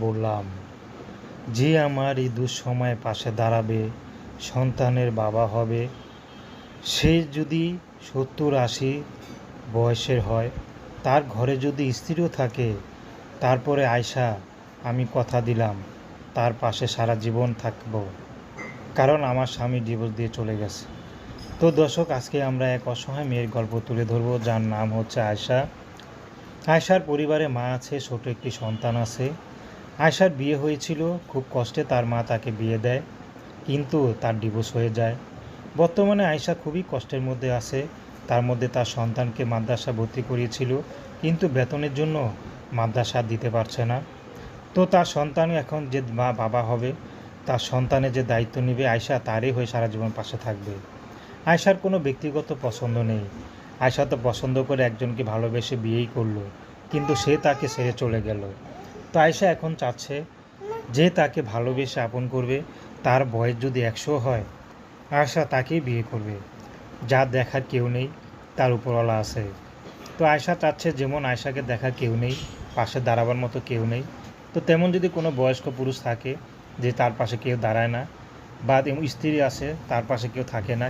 বললাম, যে আমার এই দুঃসময়ে পাশে দাঁড়াবে, সন্তানের বাবা হবে, সে যদি সত্তর আশি বয়সের হয়, তার ঘরে যদি স্ত্রীও থাকে, তারপরে আয়সা আমি কথা দিলাম, তার পাশে সারা জীবন থাকব। কারণ আমার স্বামী ডিভোর্স দিয়ে চলে গেছে। তো দর্শক, আজকে আমরা এক অসহায় মেয়ের গল্প তুলে ধরবো, যার নাম হচ্ছে আয়শা। আয়শার পরিবারে মা আছে, ছোট একটি সন্তান আছে। আয়শার বিয়ে হয়েছিল, খুব কষ্টে তার মা তাকে বিয়ে দেয়, কিন্তু তার ডিভোর্স হয়ে যায়। বর্তমানে আয়শা খুবই কষ্টের মধ্যে আছে, তার মধ্যে তার সন্তানকে মাদ্রাসা ভর্তি করিয়েছিল, কিন্তু বেতনের জন্য মাদ্রাসা দিতে পারছে না। তো তার সন্তান এখন যে মা বাবা হবে, তার সন্তানের যে দায়িত্ব নেবে, আয়শা তারই হয়ে সারা জীবন পাশে থাকবে। আয়শার কোনো ব্যক্তিগত পছন্দ নেই। আয়শা তো পছন্দ করে একজনকে ভালোবেসে বিয়েই করল, কিন্তু সে তাকে ছেড়ে চলে গেল। তো এখন চাচ্ছে যে তাকে ভালোবেসে আপন করবে, তার বয়স যদি একশো হয় আয়শা তাকেই বিয়ে করবে। যা দেখার কেউ নেই, তার উপরওয়ালা আছে। তো আয়শা চাচ্ছে যেমন আয়শাকে দেখার কেউ নেই, পাশে দাঁড়াবার মতো কেউ নেই। তো তেমন যদি কোনো বয়স্ক পুরুষ থাকে, যে তার পাশে কেউ দাঁড়ায় না, বা স্ত্রী আছে, তার পাশে কেউ থাকে না